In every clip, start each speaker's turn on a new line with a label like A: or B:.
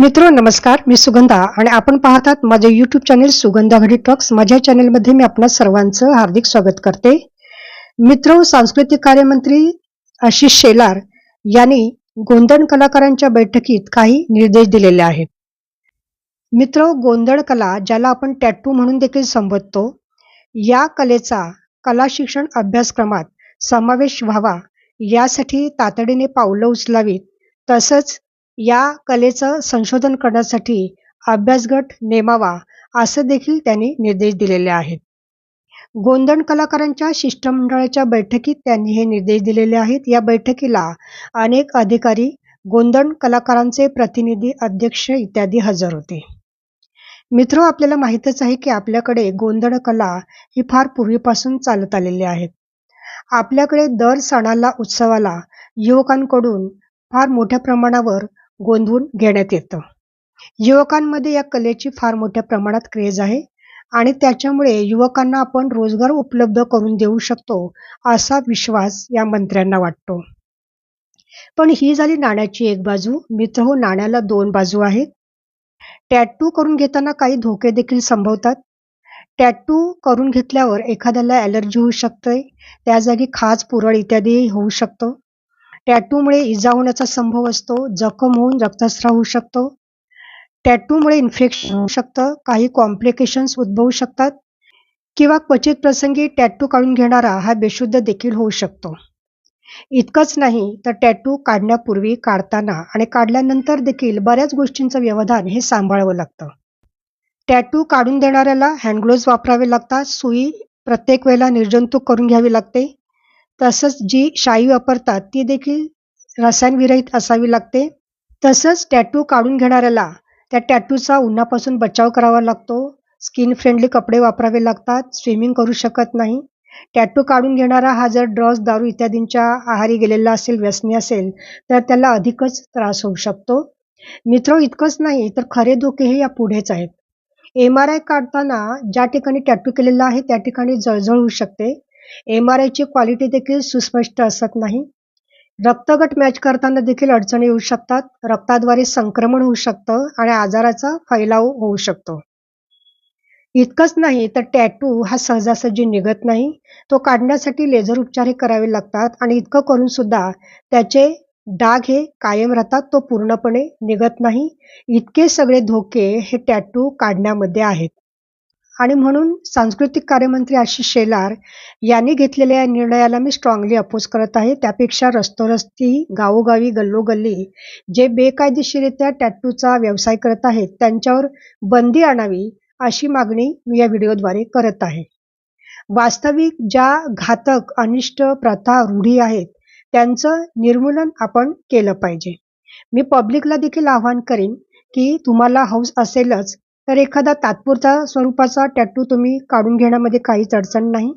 A: मित्र नमस्कार मी सुगंधा आणि आपण पाहतात माझे युट्यूब चॅनेल सुगंधा घडी टॉक्स माझ्या चॅनेलमध्ये मी आपणा सर्वांचं हार्दिक स्वागत करते मित्र सांस्कृतिक कार्यमंत्री आशिष शेलार यांनी गोंधळ कलाकारांच्या बैठकीत काही निर्देश दिलेले आहेत मित्र गोंधळ कला ज्याला आपण टॅटू म्हणून देखील संबोधतो या कलेचा कला शिक्षण अभ्यासक्रमात समावेश व्हावा यासाठी तातडीने पावलं उचलावीत तसंच या कलेचं संशोधन करण्यासाठी अभ्यासगट नेमावा असे देखील त्यांनी निर्देश दिलेले आहेत गोंधण कलाकारांच्या शिष्टमंडळाच्या बैठकीत त्यांनी हे निर्देश दिलेले आहेत या बैठकीला अनेक अधिकारी गोंधण कलाकारांचे प्रतिनिधी अध्यक्ष इत्यादी हजर होते मित्र आपल्याला माहितच आहे की आपल्याकडे गोंधळ कला ही फार पूर्वीपासून चालत आलेली आहेत आपल्याकडे दर सणाला उत्सवाला युवकांकडून फार मोठ्या प्रमाणावर गोंधवून घेण्यात येतं युवकांमध्ये या कलेची फार मोठ्या प्रमाणात क्रेज आहे आणि त्याच्यामुळे युवकांना आपण रोजगार उपलब्ध करून देऊ शकतो असा विश्वास या मंत्र्यांना वाटतो पण ही झाली नाण्याची एक बाजू मित्र हो नाण्याला दोन बाजू आहेत टॅटू करून घेताना काही धोके देखील संभवतात टॅटू करून घेतल्यावर एखाद्याला ऍलर्जी होऊ शकते त्या जागी खाज पुरळ इत्यादी होऊ शकतो टॅटूमुळे इजा होण्याचा संभव असतो जखम होऊन रक्तस्राव होऊ शकतो टॅटूमुळे इन्फेक्शन होऊ शकतं काही कॉम्प्लिकेशन्स उद्भवू शकतात किंवा क्वचित प्रसंगी टॅटू काढून घेणारा हा बेशुद्ध देखील होऊ शकतो इतकंच नाही तर टॅटू काढण्यापूर्वी काढताना आणि काढल्यानंतर देखील बऱ्याच गोष्टींचं व्यवधान हे सांभाळावं लागतं टॅटू काढून देणाऱ्याला हँडग्लोव्ज वापरावे लागतात सुई प्रत्येक वेळेला निर्जंतुक करून घ्यावी लागते तसंच जी शाई वापरतात ती देखील रसायनविरहित असावी लागते तसंच टॅटू काढून घेणाऱ्याला त्या टॅटूचा उन्हापासून बचाव करावा लागतो स्किन फ्रेंडली कपडे वापरावे लागतात स्विमिंग करू शकत नाही टॅटू काढून घेणारा हा जर ड्रग्स दारू इत्यादींच्या आहारी गेलेला असेल व्यसनी असेल तर त्याला अधिकच त्रास होऊ शकतो मित्र इतकंच नाही तर खरे धोके हे या पुढेच आहेत एम आर आय काढताना ज्या ठिकाणी टॅटू केलेला आहे त्या ठिकाणी जळजळ होऊ शकते एम ची क्वालिटी देखील सुस्पष्ट असत नाही रक्तगट मॅच करताना देखील अडचणी येऊ शकतात रक्ताद्वारे संक्रमण होऊ शकतं आणि आजाराचा फैलाव होऊ शकतो इतकंच नाही तर टॅटू हा सहजासहजी निघत नाही तो काढण्यासाठी लेझर उपचारही करावे लागतात आणि इतकं करून सुद्धा त्याचे डाग हे कायम राहतात तो पूर्णपणे निघत नाही इतके सगळे धोके हे टॅटू काढण्यामध्ये आहेत आणि म्हणून सांस्कृतिक कार्यमंत्री आशिष शेलार यांनी घेतलेल्या या निर्णयाला मी स्ट्रॉंगली अपोज करत आहे त्यापेक्षा रस्तोरस्ती गावोगावी गल्लोगल्ली जे बेकायदेशीरित्या टॅटूचा व्यवसाय करत आहेत त्यांच्यावर बंदी आणावी अशी मागणी मी या व्हिडिओद्वारे करत आहे वास्तविक ज्या घातक अनिष्ट प्रथा रूढी आहेत त्यांचं निर्मूलन आपण केलं पाहिजे मी पब्लिकला देखील आवाहन करीन की तुम्हाला हौस असेलच तर एखादा तात्पुरता स्वरूपाचा टॅटू तुम्ही काढून घेण्यामध्ये काहीच अडचण नाही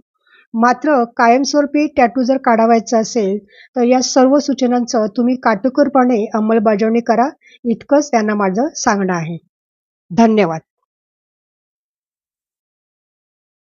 A: मात्र कायमस्वरूपी टॅटू जर काढावायचा असेल तर या सर्व सूचनांचं तुम्ही काटेकोरपणे अंमलबजावणी करा इतकंच त्यांना माझं सांगणं आहे धन्यवाद